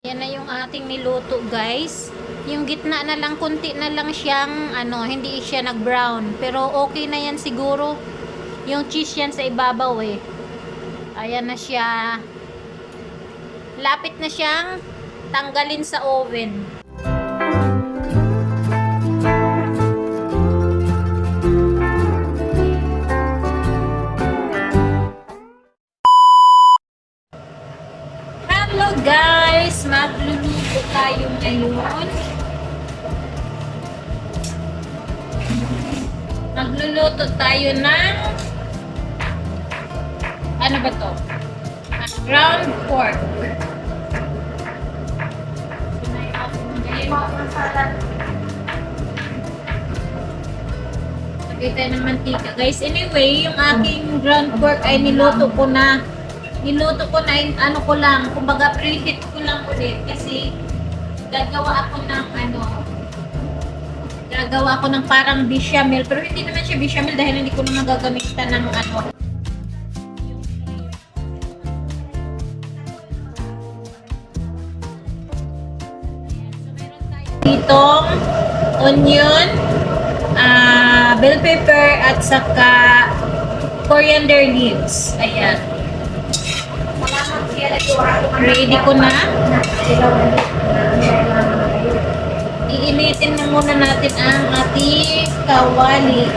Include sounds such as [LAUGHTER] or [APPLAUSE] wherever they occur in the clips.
Yan na yung ating niluto guys. Yung gitna na lang, kunti na lang siyang, ano, hindi siya nag-brown. Pero okay na yan siguro. Yung cheese yan sa ibabaw eh. Ayan na siya. Lapit na siyang tanggalin sa oven. Guys! Magluluto tayo ngayon. Magluluto tayo ng ano ba to? Ground pork. Lagay tayo ng mantika. Guys, anyway, yung aking ground pork ay niluto ko na niluto ko na yung ano ko lang, kumbaga preheat ko lang ulit kasi gagawa ako ng ano, gagawa ako ng parang bechamel, pero hindi naman siya bechamel dahil hindi ko naman gagamitan ng ano. Ditong onion, ah bell pepper at saka coriander leaves. Ayan. Ready ko na. Iinitin na muna natin ang ating kawali.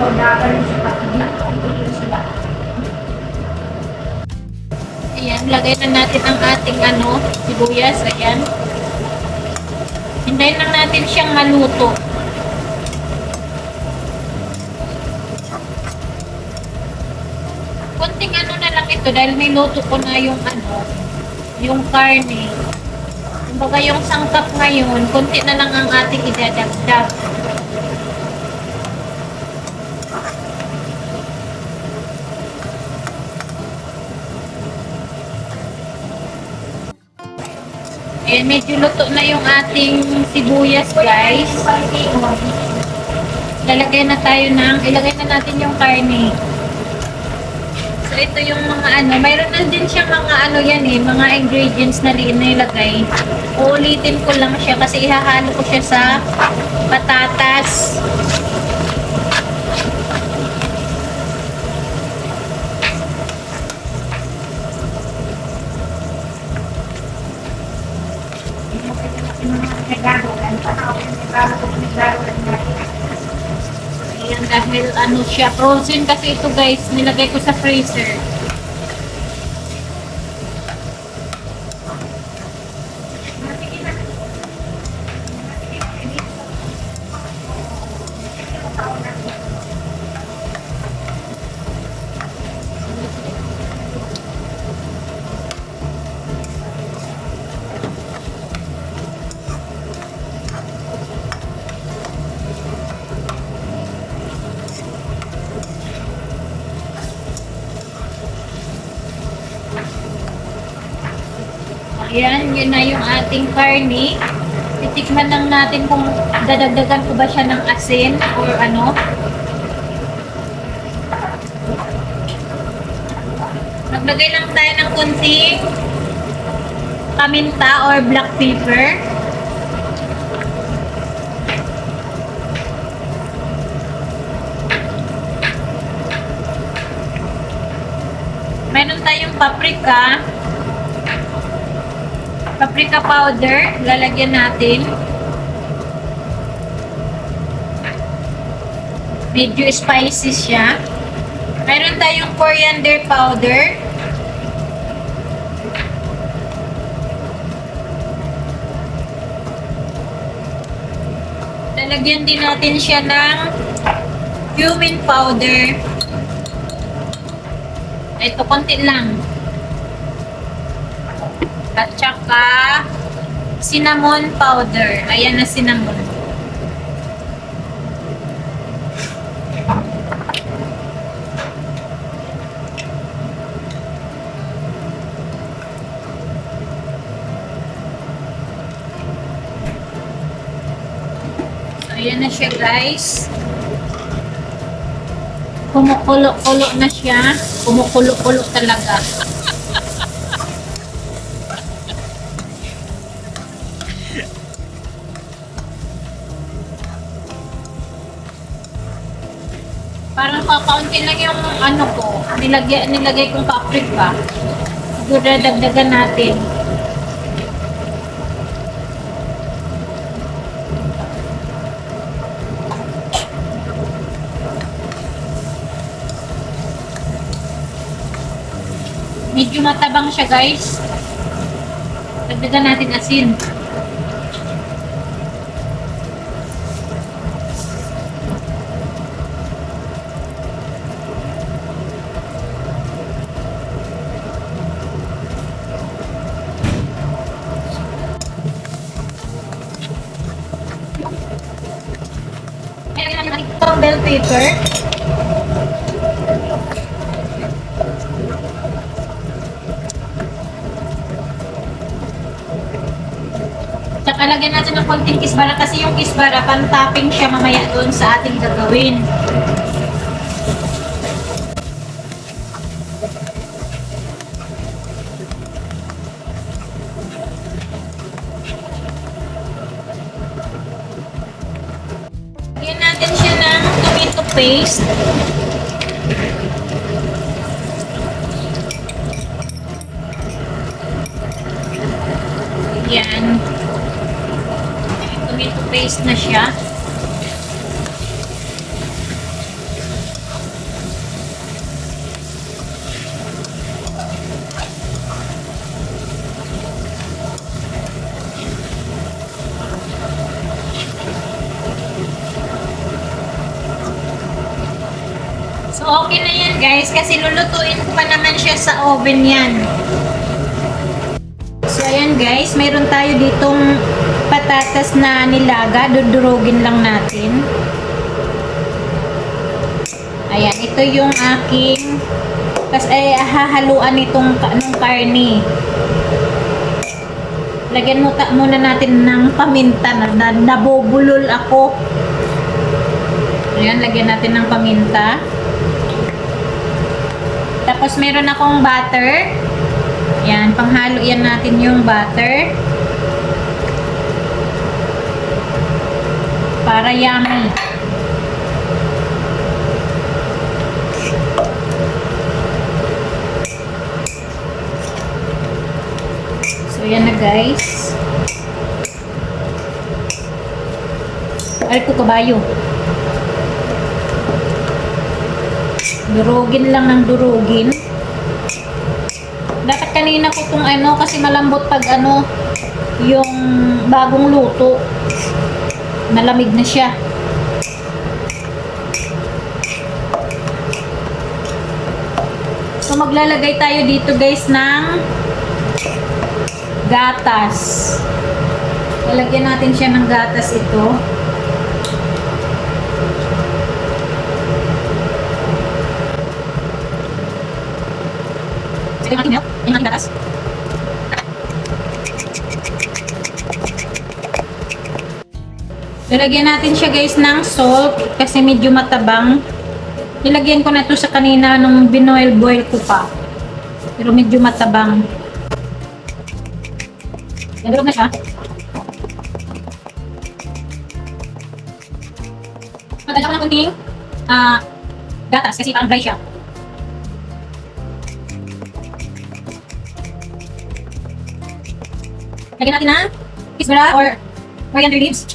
Ayan, lagay na natin ang ating ano, sibuyas. Ayan. Hintayin lang natin siyang maluto. Konting ano na lang ito dahil may luto ko na yung ano, yung karne. Kumbaga yung sangkap ngayon, konti na lang ang ating idadagdag. Ayan, medyo luto na yung ating sibuyas, guys. Lalagay na tayo ng, ilagay na natin yung karne. Ito yung mga ano, mayroon na din siya mga ano yan eh, mga ingredients na li- nilagay. Uulitin ko lang siya kasi ihahalo ko siya sa patatas. Ayan, dahil ano siya, frozen kasi ito guys, nilagay ko sa freezer. Ayan, yun na yung ating karne. Titikman lang natin kung dadagdagan ko ba siya ng asin or ano. Maglagay lang tayo ng kunting paminta or black pepper. Meron tayong paprika paprika powder, lalagyan natin. Medyo spicy siya. Mayroon tayong coriander powder. Lalagyan din natin siya ng cumin powder. Ito, konti lang. At saka cinnamon powder. Ayan na cinnamon. So, ayan na siya guys. Kumukulo-kulo na siya. Kumukulo-kulo talaga. Parang kakaunti lang yung ano ko, nilagay, nilagay kong paprika. Siguro dagdagan natin. Medyo matabang siya guys. Dagdagan natin asin. Ayan, natin pepper. Tsaka lagyan natin ng konting kisbara kasi yung kisbara, pan-topping siya mamaya doon sa ating gagawin. Yan. Tomato paste na siya. So, okay na yan guys kasi lulutuin ko pa naman siya sa oven yan. Ayan guys, mayroon tayo ditong patatas na nilaga. Dudurugin lang natin. Ayan, ito yung aking kasi ay hahaluan nitong ka- nung karne. Lagyan mo ta muna natin ng paminta na, na nabubulol ako. Ayan, lagyan natin ng paminta. Tapos meron akong butter. Yan, panghalo yan natin yung butter. Para yummy. So, yan na guys. Ay ko kabayo. Durugin lang ng durugin. Kanina ko kung ano kasi malambot pag ano yung bagong luto. Malamig na siya. So maglalagay tayo dito guys ng gatas. Lalagyan natin siya ng gatas ito. Sige natin ating gatas. Lalagyan natin siya guys ng salt kasi medyo matabang. Nilagyan ko na to sa kanina nung binoil boil ko pa. Pero medyo matabang. Nagulog na siya. Magdala ko ng kunting ah, gatas kasi parang dry siya. Lagyan natin ng kisbara or coriander leaves.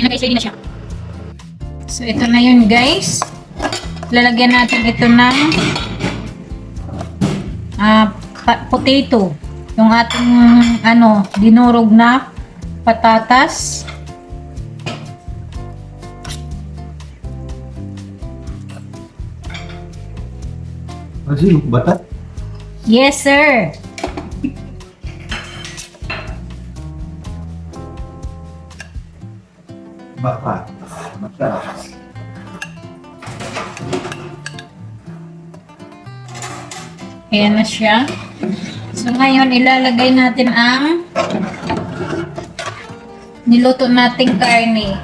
Yan na guys, ready na siya. So, ito na yun guys. Lalagyan natin ito ng pa- potato. Yung ating ano, dinurog na patatas. Kasi batat. Yes, sir. Bakat. Batat. Ayan na siya. So, ngayon, ilalagay natin ang niluto nating karne.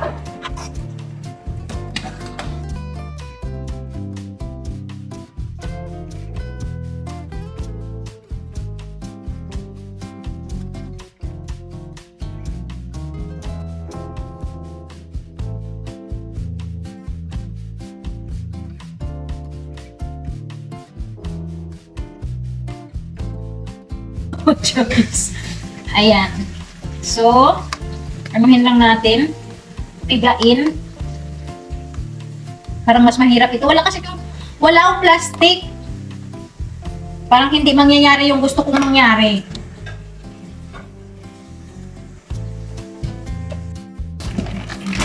Choice. Ayan. So, anuhin lang natin. Pigain. Parang mas mahirap ito. Wala kasi kung wala akong plastic. Parang hindi mangyayari yung gusto kong mangyari.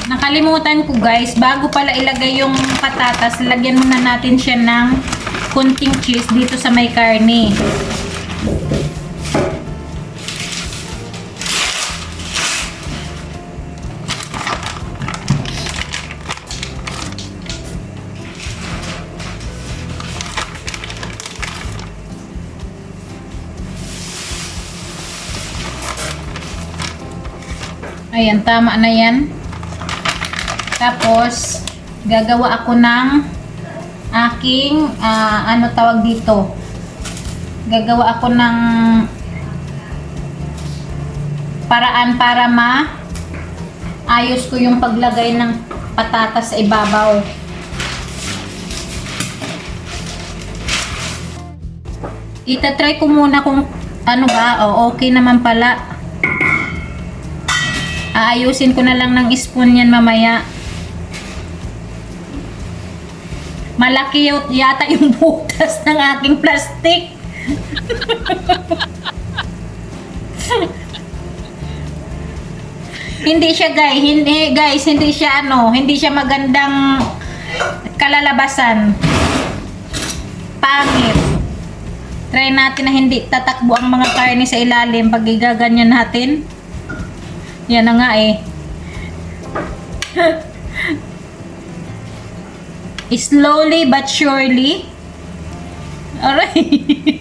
Nakalimutan ko guys, bago pala ilagay yung patatas, lagyan muna natin siya ng kunting cheese dito sa may karne. Ayan, tama na yan. Tapos, gagawa ako ng aking, ah, ano tawag dito? Gagawa ako ng paraan para ma ayos ko yung paglagay ng patatas sa ibabaw. Itatry ko muna kung ano ba, o okay naman pala. Aayusin ko na lang ng spoon yan mamaya. Malaki yata yung [LAUGHS] butas ng aking plastic. hindi siya guys, hindi guys, hindi siya ano, hindi siya magandang kalalabasan. Pangit. Try natin na hindi tatakbo ang mga karne sa ilalim pag igaganyan natin. Yan na nga eh. [LAUGHS] Slowly but surely. Aray.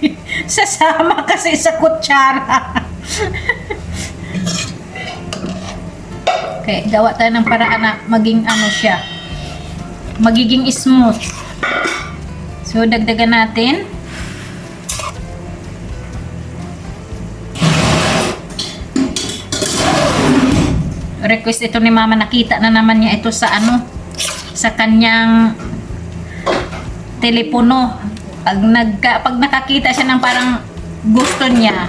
[LAUGHS] Sasama kasi sa kutsara. [LAUGHS] okay, gawa tayo ng paraan na maging ano siya. Magiging smooth. So, dagdagan natin. Request ito ni mama. Nakita na naman niya ito sa ano sa kanyang telepono. Pag nagka, pag nakakita siya ng parang gusto niya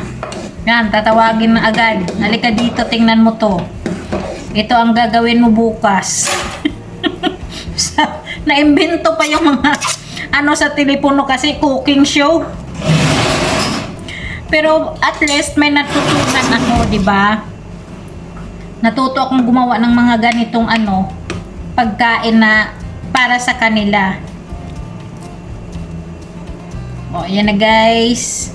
yan tatawagin na agad. Halika dito tingnan mo to. Ito ang gagawin mo bukas. [LAUGHS] Sa, naimbento pa yung mga ano sa telepono kasi cooking show. Pero at least may natutunan ako, di ba? Natuto akong gumawa ng mga ganitong ano, pagkain na para sa kanila. O, yan na guys.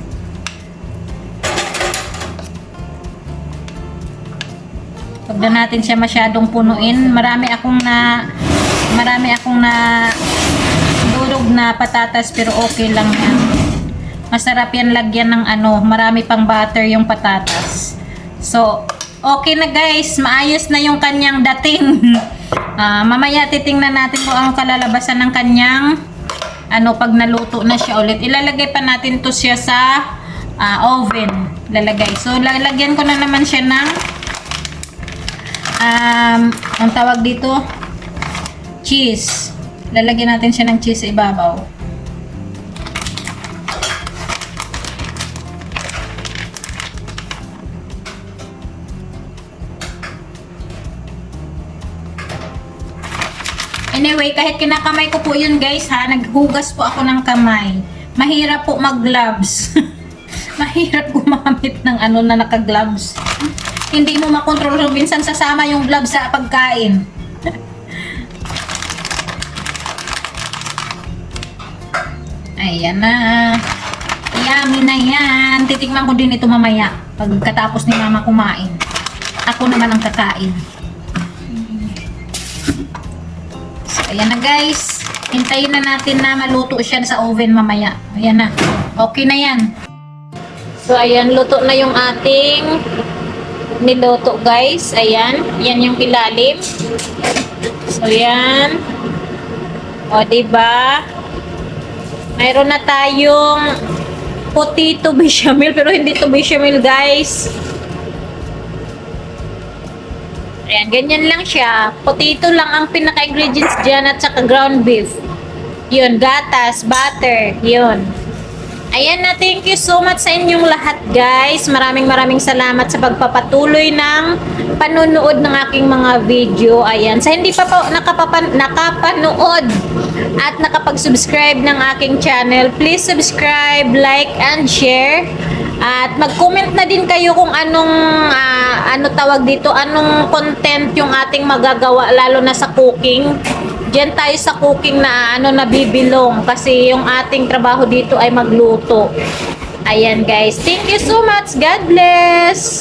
Huwag na natin siya masyadong punuin. Marami akong na marami akong na durog na patatas pero okay lang yan. Masarap yan lagyan ng ano, marami pang butter yung patatas. So, Okay na guys, maayos na yung kanyang dating. [LAUGHS] Ah, mamaya titingnan natin kung ang kalalabasan ng kanyang ano pag naluto na siya ulit. Ilalagay pa natin to siya sa ah, oven. Lalagay. So lalagyan ko na naman siya ng um, ang tawag dito cheese. Lalagyan natin siya ng cheese sa ibabaw. Anyway, kahit kinakamay ko po yun guys ha, naghugas po ako ng kamay. Mahirap po mag-gloves. [LAUGHS] Mahirap gumamit ng ano na naka-gloves. Hindi mo makontrol. So, minsan sasama yung gloves sa pagkain. [LAUGHS] Ayan na. Yummy na yan. Titikman ko din ito mamaya. Pagkatapos ni mama kumain. Ako naman ang kakain. Ayan na guys. Hintayin na natin na maluto siya sa oven mamaya. Ayan na. Okay na yan. So, ayan. Luto na yung ating niluto guys. Ayan. Yan yung ilalim. So, yan. O, diba? Mayroon na tayong potato [LAUGHS] bechamel. Pero hindi to bechamel guys. Ayan, ganyan lang siya. Potato lang ang pinaka-ingredients dyan at saka ground beef. Yun, gatas, butter, yun. Ayan na, thank you so much sa inyong lahat guys. Maraming maraming salamat sa pagpapatuloy ng panunood ng aking mga video. Ayan, sa hindi pa po nakapapan, nakapanood at nakapag-subscribe ng aking channel, please subscribe, like, and share. At mag-comment na din kayo kung anong ah, ano tawag dito, anong content yung ating magagawa lalo na sa cooking. Diyan tayo sa cooking na ano nabibilong kasi yung ating trabaho dito ay magluto. Ayan guys. Thank you so much. God bless.